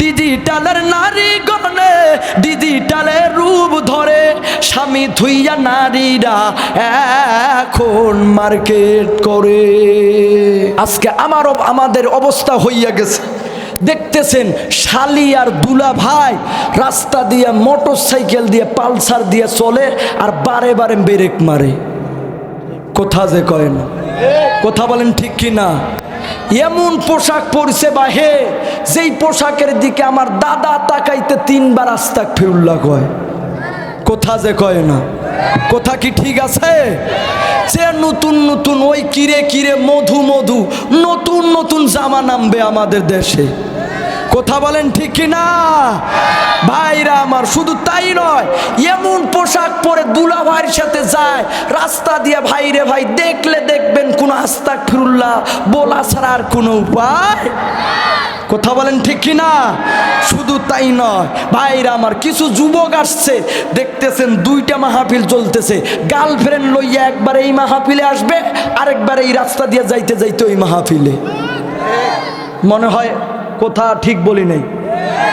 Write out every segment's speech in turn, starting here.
ডিজিটালের নারী গণে, ডিজিটালের রূপ ধরে, স্বামী থুইয়া নারীরা এখন মার্কেট করে। আজকে আমার আমাদের অবস্থা হইয়া গেছে। দেখতেছেন শালি আর দুলা ভাই রাস্তা দিয়ে মোটর সাইকেল দিয়ে, পালসার দিয়ে চলে আর বারে বারে ব্রেক মারে। কোথা যে কয় না? কথা বলেন ঠিক কি না এমন পোশাক পরিছে বা হে, যেই পোশাকের দিকে আমার দাদা তাকাইতে তিনবার আস্তাক ফিরুল্লাহ কয়। কোথা যে কয় না? কোথা কি ঠিক আছে? যে নতুন নতুন ওই কিরে কিরে মধু মধু, নতুন নতুন জামা নামবে আমাদের দেশে। কথা বলেন ঠিক না ভাইরা আমার, শুধু তাই নয়, এমন পোশাক পরে দুলা ভাইয়ের সাথে যায়, রাস্তা দিয়ে ভাইরে ভাই দেখলে দেখবেন কোন আস্তা ফিরুল্লাহ বলা ছাড়া আর কোনো উপায়। কথা বলেন ঠিক কি না শুধু তাই নয়, ভাইরা আমার, কিছু যুবক আসছে, দেখতেছেন দুইটা মাহফিল চলতেছে, গার্লফ্রেন্ড লইয়া একবার এই মাহফিলে আসবে, আরেকবার এই রাস্তা দিয়ে যাইতে যাইতে ওই মাহফিলে। মনে হয় কোথা ঠিক বলি নাই।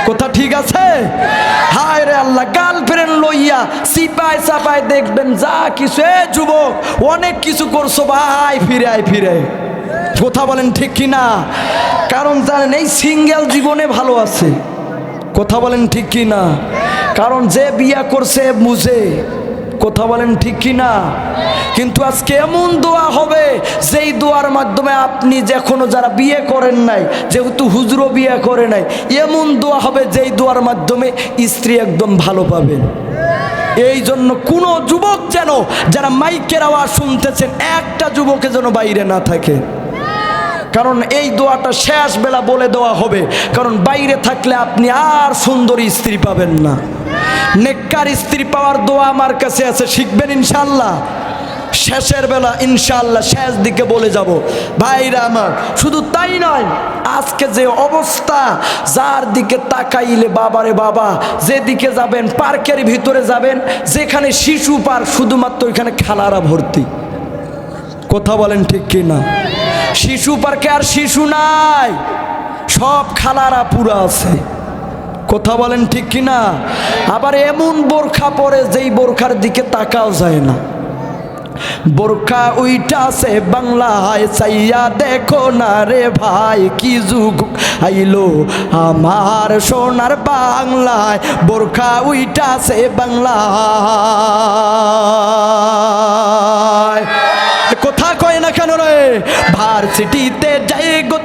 কোথা ঠিক আছে? হায় রে আল্লাহ গার্লফ্রেন্ড লইয়া সিপাই সাপাই দেখবেন যা কিছু। এ যুবক, অনেক কিছু করছ, ভাই ফিরে আয় ফিরে। কথা বলেন ঠিক কি না? কারণ জানেন, এই সিঙ্গেল জীবনে ভালো আছে। কথা বলেন ঠিক কি না? কারণ যে বিয়া করছে, বুঝে। কথা বলেন ঠিক কি না কিন্তু আজকে এমন দোয়া হবে, যেই দোয়ার মাধ্যমে আপনি যেখনো যারা বিয়ে করেন নাই, যেহেতু হুজুরও বিয়ে করে নাই, এমন দোয়া হবে যেই দোয়ার মাধ্যমে স্ত্রী একদম ভালো পাবেন এই জন্য কোনো যুবক যেন, যারা মাইকের আওয়াজ শুনতেছেন, একটা যুবকে যেন বাইরে না থাকে। কারণ এই দোয়াটা শেষ বেলা বলে দেওয়া হবে, কারণ বাইরে থাকলে আপনি আর সুন্দরী স্ত্রী পাবেন না। নেককার স্ত্রী পাওয়ার দোয়া আমার কাছে আছে, শিখবেন ইনশাল্লাহ শেষের বেলা ইনশাল্লাহ শেষ দিকে বলে যাব, ভাইরা আমার, শুধু তাই নয়, আজকে যে অবস্থা, যার দিকে তাকাইলে বাবারে বাবা, যেদিকে যাবেন, পার্কের ভিতরে যাবেন, যেখানে শিশু পার্ক, শুধুমাত্র ওইখানে খেলারা ভর্তি। কথা বলেন ঠিক কি না শিশু পার্কে আর শিশু নাই, সব খালারা পুরো আছে। কথা বলেন ঠিক কি না আবার এমন বোরখা পরে যেই বোরখার দিকে তাকাও যায় না। বোরখা উইটা সে বাংলা বাংলায়, চাইয়া দেখো না রে ভাই কি যুগ আইলো। আমার সোনার বাংলায় বোরখা উইটাছে বাংলায়। কথা কয় না কেন রে? ভার্সিটিতে যাই গো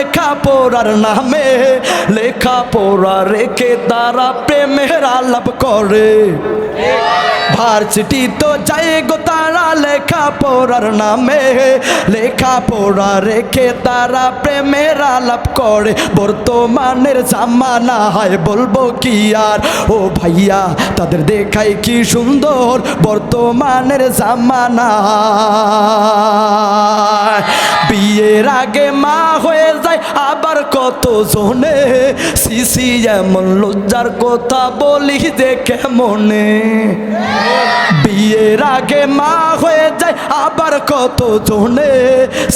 লেখা পড়ার নামে লেখা পড়া রেখে তারা প্রেমের আলাপ করে। ভার্সিটি তো যাই গো তারা লেখা পড়ার নামে লেখা পড়া রেখে তারা প্রেমের আলাপ করে। বর্তমানের জামানা হয় বলব কি আর? ও ভাইয়া, তাদের দেখাই কি সুন্দর বর্তমানের জামানা বিয়ের আগে মা হয়ে যায়, আবার কত জনে সিসি এমন লজ্জার কথা বলি যে কেমনে? বিয়ের আগে মা হয়ে যায়, আবার কত জনে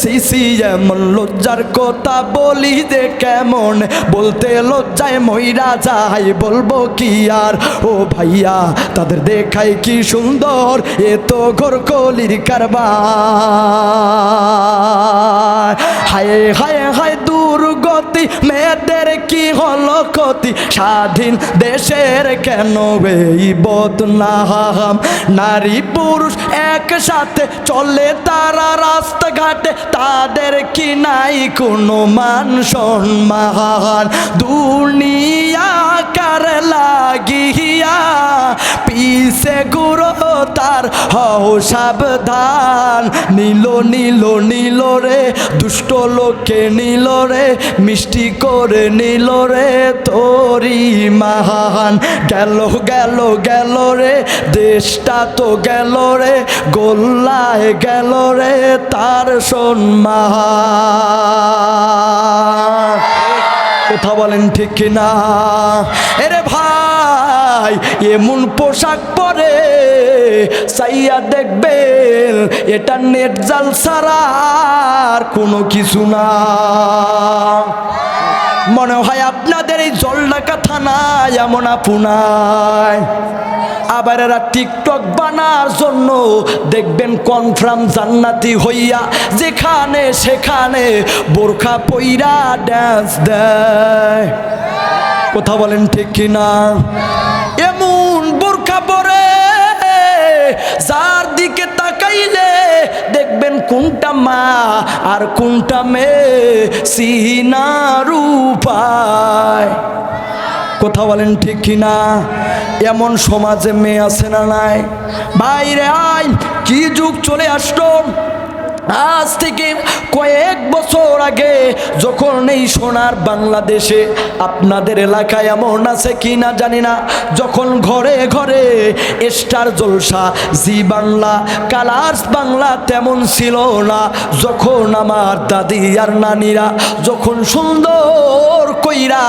সিসি এমন লজ্জার কথা বলি যে কেমন? বলতে লজ্জায় মইরা যাই বলব কি আর? ও ভাইয়া, তাদের দেখাই কি সুন্দর, এ তো ঘর কলির কারবার। হায় হায় হায় দুর্গতি, মেয়েদের কি হলো ক্ষতি? স্বাধীন দেশের কেন এই বদনাম নারী পুরুষ একসাথে চলে তারা রাস্তাঘাটে, তাদের কি নাই কোনো মান সম্মান? দুনিয়া কার লাগিয়া পিছে গুরো তার হও সাবধান। নীল নীল নীল রে দুষ্ট লোকে নীল রে, মিষ্টি করে নীল রে, তোরি মহান। গেল গেল গেল রে, দেশটা তো গেল রে, গোল্লায় গেল রে, তার সম্মান। কথা বলেন ঠিক কিনা? এরে ভাই, এমন পোশাক পরে চাইয়া দেখবেন, এটা নেট জাল ছাড়া আর কোনো কিছু না। মনে হয় আপনাদের এই জলডাকা থানায় এমন আপুনায় আবার এরা টিকটক বানার জন্য দেখবেন কনফার্ম জান্নাতি হইয়া যেখানে সেখানে বোরখা পইরা ড্যান্স দেয়। কথা বলেন ঠিক কিনা? কোনটা মা আর কোনটা মেয়ে? সিনার উপায় কথা বলেন ঠিক কিনা? এমন সমাজে মেয়ে আছে না নাই? বাইরে আয়, কি যুগ চলে আসলো? আজ থেকে কয়েক বছর আগে যখন এই সোনার বাংলাদেশে আপনাদের এলাকায় এমন আছে কি না জানি না, যখন ঘরে ঘরে Star Jalsha, Zee Bangla, Colors Bangla তেমন ছিল না, যখন আমার দাদি আর নানিরা যখন সুন্দর কইরা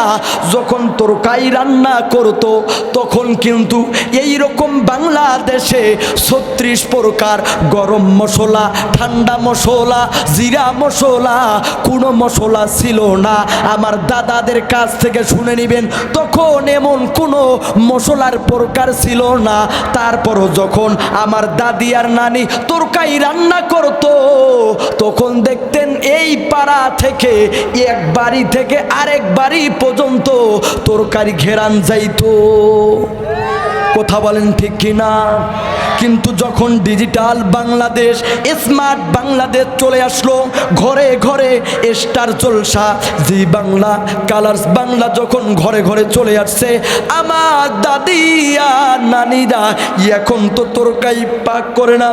যখন তরকাই রান্না করতো, তখন কিন্তু এই রকম বাংলাদেশে ছত্রিশ প্রকার গরম মশলা, ঠান্ডা মশলা, জিরা মশলা, কোনো মশলা ছিল না। আমার দাদাদের কাছ থেকে শুনে নেবেন, তখন এমন কোনো মশলার প্রকার ছিল না। তারপরও যখন আমার দাদি আর নানি তরকারি রান্না করতো, তখন দেখতেন এই পাড়া থেকে এক বাড়ি থেকে আরেক বাড়ি পর্যন্ত তরকারি ঘেরান যাইতো। কথা বলেন ঠিক কিনা? কিন্তু যখন ডিজিটাল বাংলাদেশ স্মার্ট বাংলাদেশ চলে আসলো, ঘরে ঘরে Star Jalsha, Zee Bangla Colors Bangla যখন ঘরে ঘরে চলে আসছে, আমার দাদি আর নানিরা, এখন তো তরকারি পাক করে না,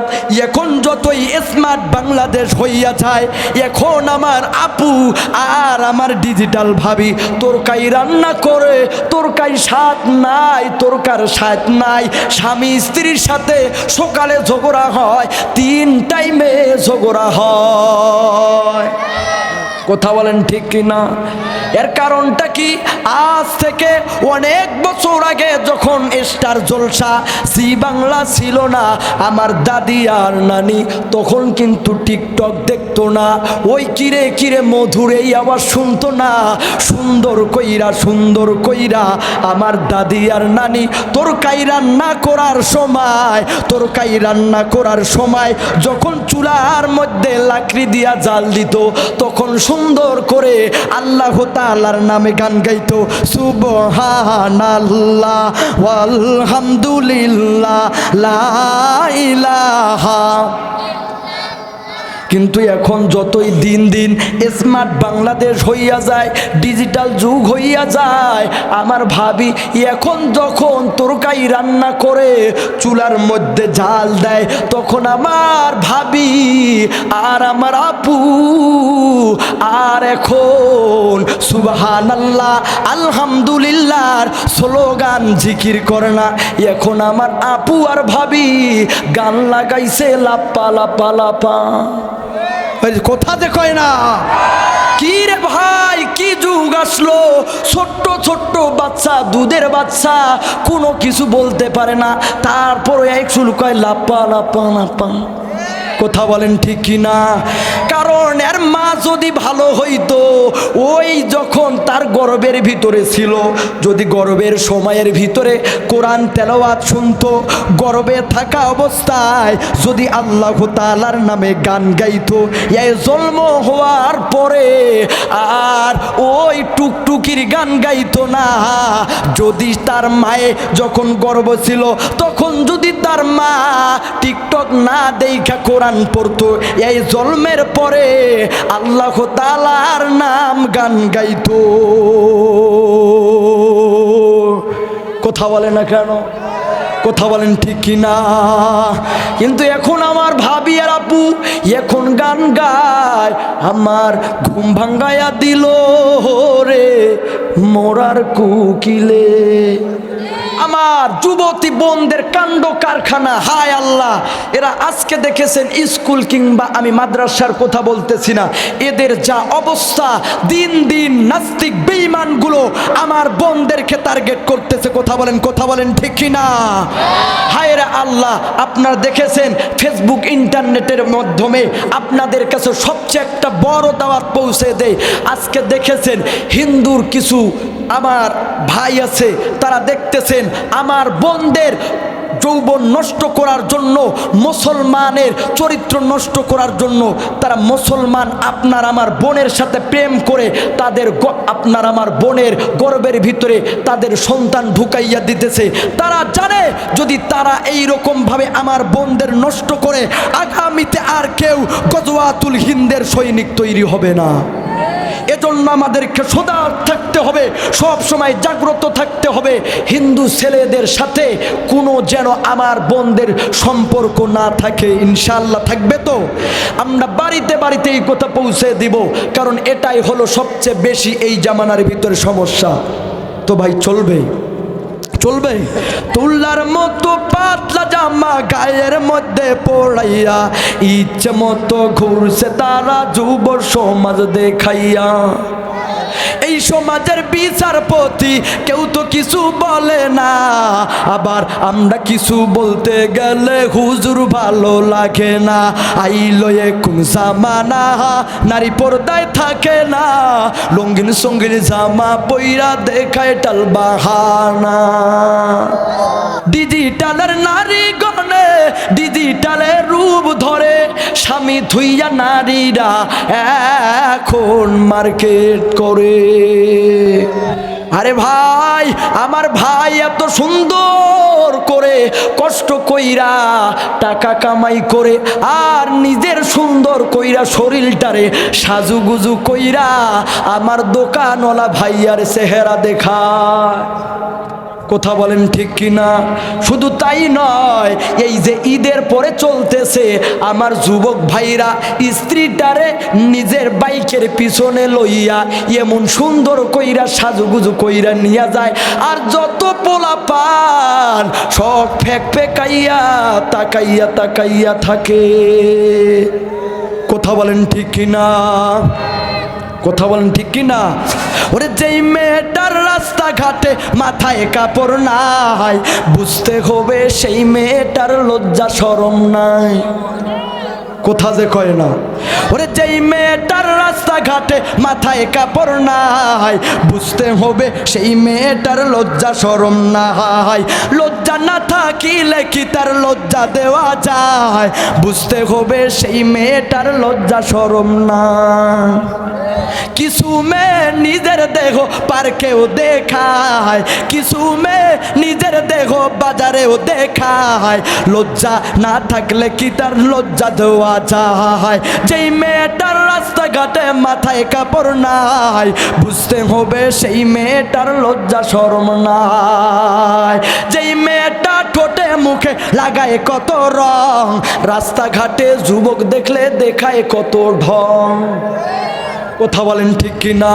এখন যতই স্মার্ট বাংলাদেশ হইয়া যায়, এখন আমার আপু আর আমার ডিজিটাল ভাবি, তরকারি রান্না করে, তরকারি স্বাদ নাই, তরকার স্বাদ নাই, স্বামী স্ত্রীর সাথে সকালে ঝগড়া হয়, তিন টাইমে ঝগড়া হয়। কথা বলেন ঠিক কি না? এর কারণটা কি? আজ থেকে অনেক বছর আগে যখন স্টার জলসা, সি বাংলা ছিল না, আমার দাদি আর নানি, তখন কিন্তু টিকটক দেখতো না। ওই কিরে কিরে মধুর এই আবার শুনতো না। সুন্দর কইরা সুন্দর কইরা আমার দাদি আর নানি, তোর কাই রান্না করার সময়, তোর কাই রান্না করার সময় যখন চুলার মধ্যে লাকড়ি দিয়া জাল দিত, তখন সুন্দর করে আল্লাহ তাআলার নামে গান গাইত, সুবহানাল্লাহ ওয়ালহামদুলিল্লাহ, লা ইলাহা কিন্তু এখন যতই দিন দিন স্মার্ট বাংলাদেশ হইয়া যায় ডিজিটাল যুগ হইয়া যায়, আমার ভাবি এখন যখন তরকারি রান্না করে, চুলার মধ্যে জাল দেয়, তখন আমার ভাবি আর আমার আপু আর এখন সুবাহান আল্লাহ আলহামদুলিল্লাহর স্লোগান জিকির করে না। এখন আমার আপু আর ভাবি গান লাগাইছে লাপা লাপা লাপা ওই যে কোথা দেখয় না? কি রে ভাই, কি যুগ আসলো? ছোট্ট ছোট্ট বাচ্চা, দুধের বাচ্চা, কোনো কিছু বলতে পারে না। তারপরে এক শুরু কয় লাপা লাপা লাপা কথা বলেন ঠিক কি না? কারণ এর মা যদি ভালো হইতো, ওই যখন তার গর্বের ভিতরে ছিল, যদি গর্বের সময়ের ভিতরে কোরআন তেলাওয়াত শুনতো, গর্বে থাকা অবস্থায় যদি আল্লাহ তালার নামে গান গাইতো এই জন্ম হওয়ার পরে আর ওই টুকটুকির গান গাইতো না। যদি তার মায়ে যখন গর্ব ছিল, তখন যদি তার মা টিকটক না দেখা কোরআন পড়তো, এই জন্মের পরে আল্লাহ তালার নাম গান গাইতো। কথা বলে না কেন? কথা বলেন ঠিক কি না কিন্তু এখন আমার ভাবি আর আপু এখন গান গায়। আমার ঘুম ভাঙ্গায়া দিল রে মোরার কুকিলে। আমার যুবতী বোনদের কাণ্ড কারখানা, হায় আল্লাহ, এরা আজকে দেখেছেন স্কুল কিংবা আমি মাদ্রাসার কথা বলতেছি না। এদের যা অবস্থা, দিন দিন নাস্তিক বেঈমানগুলো আমার বোনদেরকে টার্গেট করতেছে, কথা বলেন কথা বলেন ঠিক না হায় আল্লাহ, আপনারা দেখেছেন ফেসবুক, ইন্টারনেটের মাধ্যমে আপনাদের কাছে সবচেয়ে একটা বড় দাওয়াত পৌঁছে দেয়। আজকে দেখেছেন হিন্দুর কিছু আমার ভাই আছে, তারা দেখতেছেন, আমার বোনদের যৌবন নষ্ট করার জন্য, মুসলমানের চরিত্র নষ্ট করার জন্য, তারা মুসলমান আপনার আমার বোনের সাথে প্রেম করে, তাদের আপনার আমার বোনের গর্বের ভিতরে তাদের সন্তান ঢুকাইয়া দিতেছে। তারা জানে, যদি তারা এই ভাবে আমার বোনদের নষ্ট করে, আগামীতে আর কেউ গজওয়াতুল হিন্দের সৈনিক তৈরি হবে না। এজন্য আমাদেরকে সদা থাকতে হবে, সব সময় জাগ্রত থাকতে হবে। হিন্দু ছেলেদের সাথে কোনো যেন আমার বোনদের সম্পর্ক না থাকে ইনশাল্লাহ থাকবে তো? আমরা বাড়িতে বাড়িতে এই কথা পৌঁছে দিব, কারণ এটাই হলো সবচেয়ে বেশি এই জামানার ভিতরে সমস্যা। তো ভাই, চলবে। চলবে। তুল্লার মতো পাতলা জামা গায়ের মধ্যে পড়াইয়া, ইচ্ছে মতো ঘুরছে তারা যুব সমাজ দেখাইয়া। এই সমাজের বিচারপতি কেউ তো কিছু বলে না। আবার আমরা কিছু বলতে গেলে হুজুর ভালো লাগে না। আই আইলো কোন জামানা, নারী পর্দায় থাকে না। লঙ্গিন সঙ্গিন জামা পইরা দেখায় টাল বাহানা। ডিজিটালের নারী গণে ডিজিটালের রূপ ধরে স্বামী থুইয়া নারীরা এখন মার্কেট করে। আরে ভাই, আমার ভাই এত সুন্দর করে কষ্ট কইরা টাকা কামাই করে আর নিজের সুন্দর কইরা শরীরটারে সাজুগুজু কইরা আমার দোকানওয়ালা ভাইয়ার চেহারা দেখায়। কথা বলেন ঠিক কিনা? শুধু তাই নয়, এই যে ঈদের পরে চলতেছে, আমার যুবক ভাইরা স্ত্রীটারে নিজের বাইকের পিছনে লইয়া এমন সুন্দর কইরা সাজুগুজু কইরা নিয়ে যায়। আর যত পোলা পান সব ফেক ফেকাইয়া, তাকাইয়া তাকাইয়া থাকে। কথা বলেন ঠিক কিনা? কথা বলেন ঠিক কি না ওরে যেই মেয়েটার রাস্তাঘাটে মাথায় কাপড় নাই, বুঝতে হবে সেই মেয়েটার লজ্জা সরম নাই। কোথা যে কয় না। ওরে যেই মেয়েটার রাস্তাঘাটে মাথায় কাপড় নাই, বুঝতে হবে সেই মেয়েটার লজ্জা সরম নাই। লজ্জা না থাকিলে কি তার লজ্জা দেওয়া যায়? বুঝতে হবে সেই মেয়েটার লজ্জা সরম না কিছু মেয়ে নিজের দেহ পার্কেও দেখায়, কিছু মেয়ে নিজের দেহ বাজারেও দেখায়। লজ্জা না থাকলে কি তার লজ্জা দেওয়া যায়? যেই মেয়েটার রাস্তাঘাটে মাথায় কাপড় নাই, বুঝতে হবে সেই মেয়েটার লজ্জা শরম নাই। যেই মেয়েটা ঠোঁটে মুখে লাগায় কত রং, রাস্তাঘাটে যুবক দেখলে দেখায় কত ঢং। কথা বলেন ঠিক কি না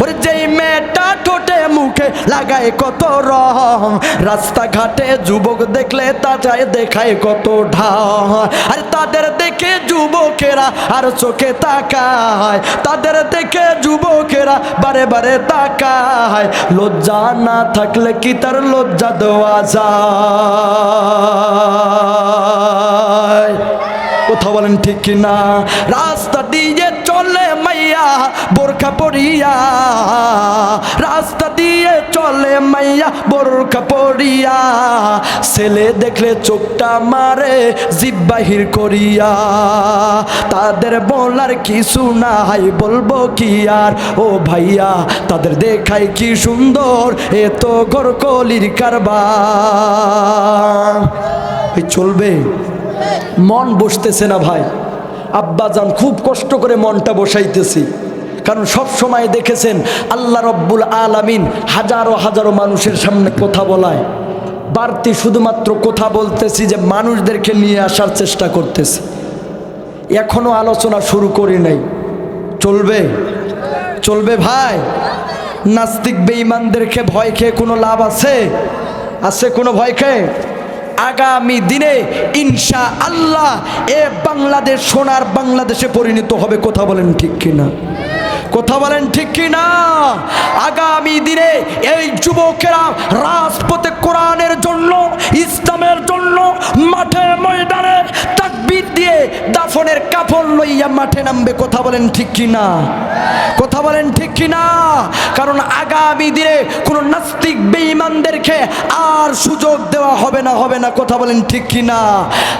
ওরে যেই মেয়েটা ঠোঁটে মুখে লাগায় কত রং রাস্তাঘাটে যুবক দেখলে তাজায় দেখায় কত ঢাং আর তাদের দেখে যুবকেরা আর চোখে তাকায়, তাদের দেখে যুবকেরা বারে বারে তাকায়। লজ্জা না থাকলে কি তার লজ্জা দেওয়া যায়? কথা বলেন ঠিক কিনা? রাস্তা বোরখা পড়িয়া রাস্তা দিয়ে চলে মাইয়া বোরখা পড়িয়া ছেলে দেখলে চোখটা মারে, জিভ বাহির করিয়া। তাদের বলার কিছু নাই, বলব কি আর? ও ভাইয়া, তাদের দেখায় কি সুন্দর এ তো গরকলির কারবার চলবে, মন বসতেছে না ভাই। আব্বা যান খুব কষ্ট করে মনটা বসাইতেছি। কারণ সব সময় দেখেছেন আল্লাহ রব্বুল আলামিন হাজারো হাজারো মানুষের সামনে কথা বলায়। বাড়তি শুধুমাত্র কথা বলতেছি যে মানুষদেরকে নিয়ে আসার চেষ্টা করতেছি। এখনও আলোচনা শুরু করি নাই। চলবে? চলবে ভাই? নাস্তিক বেঈমানদেরকে ভয় খেয়ে কোনো লাভ আছে? আছে কোনো ভয় খেয়ে? আগামী দিনে ইনশা আল্লাহ এ বাংলাদেশ সোনার বাংলাদেশে পরিণত হবে, কথা বলেন ঠিক কিনা? কথা বলেন ঠিক কি না আগামী দিনে এই যুবকেরা রাজপথে কাফন লইয়া মাঠে নামবে, কথা বলেন ঠিক কিনা? কথা বলেন ঠিক কিনা? কারণ আগামী দিনে কোনো নাস্তিক বেঈমানদেরকে আর সুযোগ দেওয়া হবে না হবে না, কথা বলেন ঠিক কিনা?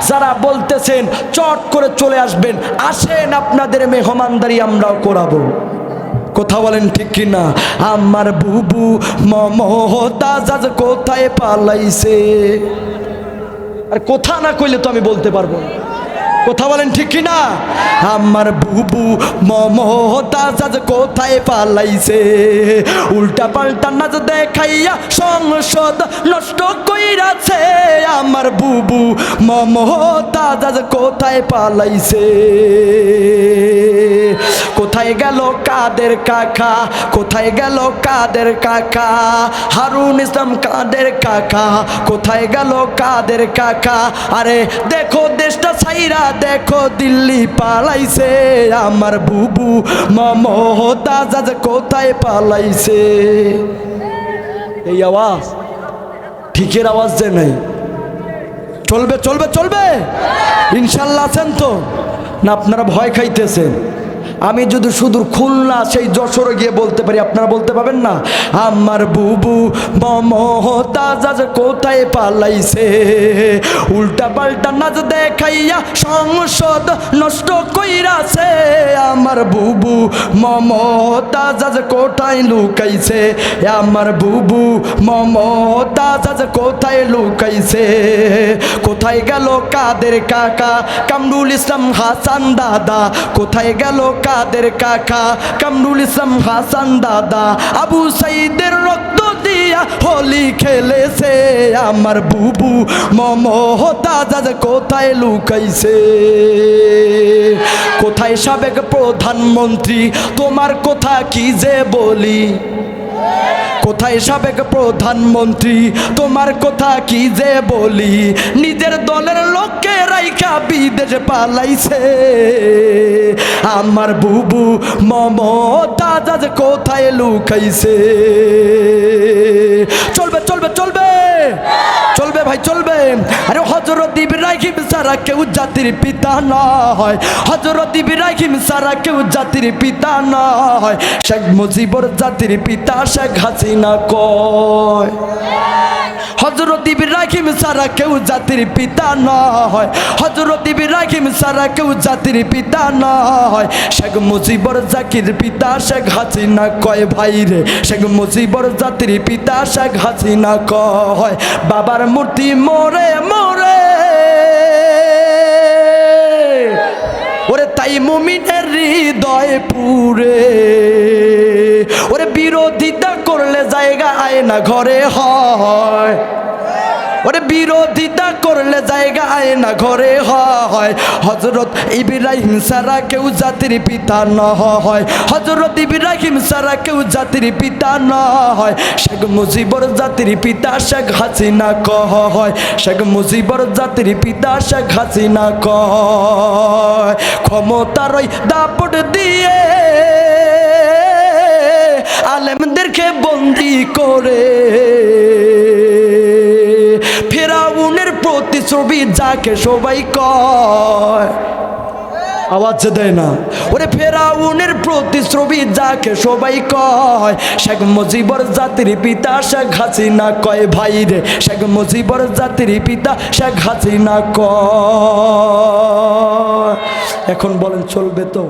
যারা বলতেছেন, চট করে চলে আসবেন, আসেন আপনাদের মেহমানদারি আমরাও করাবো। কথা বলেন ঠিক কিনা? আমার বুবু মমতাজ কোথায় পালাইছে? আর কোথা না কইলে তো আমি বলতে পারব না। কথা বলেন ঠিক কিনা? আমার বুবু মমতাজ কোথায় পালাইছে? উল্টা পাল্টা নাচ দেখাইয়া সংসদ নষ্ট কইরাছে। আমার বুবু মমতাজ কোথায় পালাইছে? কোথায় গেল কাদের কাকা? কোথায় গেল কাদের কাকা? হারুন ইসলাম কাদের কাকা? কোথায় গেল কাদের কাকা? আরে দেখো দেশটা ছাইরা দেখো দিল্লি পালাইছে, আমার বুবু মমতাজ আজ কোথায় পালাইছে? এই আওয়াজ, ঠিকের আওয়াজ যে নাই। চলবে চলবে চলবে? ইনশাল্লাহ আছেন তো? না, আপনারা ভয় খাইতেছেন। আমি যদি শুধু খুলনা সেই যশোরে গিয়ে বলতে পারি, আপনারা বলতে পারবেন না? আমার বুবু মমতাজ কোথায় পালাইছে? উল্টা পাল্টা নাচ দেখাইয়া সংসদ নষ্ট কইরাছে। আমার বুবু মমতাজ কোথায় লুকাইছে? আমার বুবু মমতাজ কোথায় লুকাইছে? কোথায় গেল কাদের কাকা? কামরুল ইসলাম হাসান দাদা, কোথায় গেল কাদের কাকা? কামরুল ইসলাম হাসান দাদা, আবু সাইদের রক্ত দিয়া হোলি খেলেছে আমার বুবু মমতাজ আজ কোথায় লুকাইছে? কোথায় সাবেক প্রধানমন্ত্রী, তোমার কথা কি যে বলি? কোথায় সাবেক প্রধানমন্ত্রী? তোমার কথা কি যে বলি? নিজের দলের লোককে রাইখা বিদেশে পালাইছে। আমার বুবু মমতা কোথায় লুকাইছে চলবে চলবে চলবে চলবে ভাই, চলবে। আরে হজরত ইব্রাহিম সারা কেউ জাতির পিতা নয় হজরত ইব্রাহিম সারা কেউ জাতির পিতা না হয়। শেখ মুজিবর জাতির পিতা শেখ হাসিনা কয়? হজরত ইব্রাহিম সারা কেউ জাতির পিতা নয় হজরত ইব্রাহিম সারা কেউ জাতির পিতা না হয়। শেখ মুজিবর জাকির পিতা শেখ হাসিনা কয়, ভাই রে, শেখ মুজিবর জাতির পিতা শেখ হাসিনা কয়। বাবার মূর্তি মোরে মরে ওরে তাই মুমিনের হৃদয় পুরে ওরে বিরোধিতা করলে জায়গা আয় না ঘরে হয়। ওরে বিরোধিতা করলে জায়গা আয় না, ঘরে হয়। হজরত ইব্রাহিম সারা কেউ জাতির পিতা ন হয়। হজরত ইব্রাহিম সারা কেউ জাতির পিতা ন হয়। শেখ মুজিবর জাতির পিতা শেখ হাসিনা কহ হয়। শেখ মুজিবর জাতির পিতা শেখ হাসিনা কয় ক্ষমতার ওই দাপট দিয়ে আলেমদেরকে বন্দি করে প্রতিছবি যাকে সবাই কয়। আওয়াজ দেয় না। ওরে ফেরাউনের প্রতিশ্রবী যাকে সবাই কয়। শেখ মুজিবর জাতির পিতা শেখ হাসিনা কয়, ভাই রে, শেখ মুজিবর জাতির পিতা শেখ হাসিনা কয়। এখন বলেন, চলবে তো?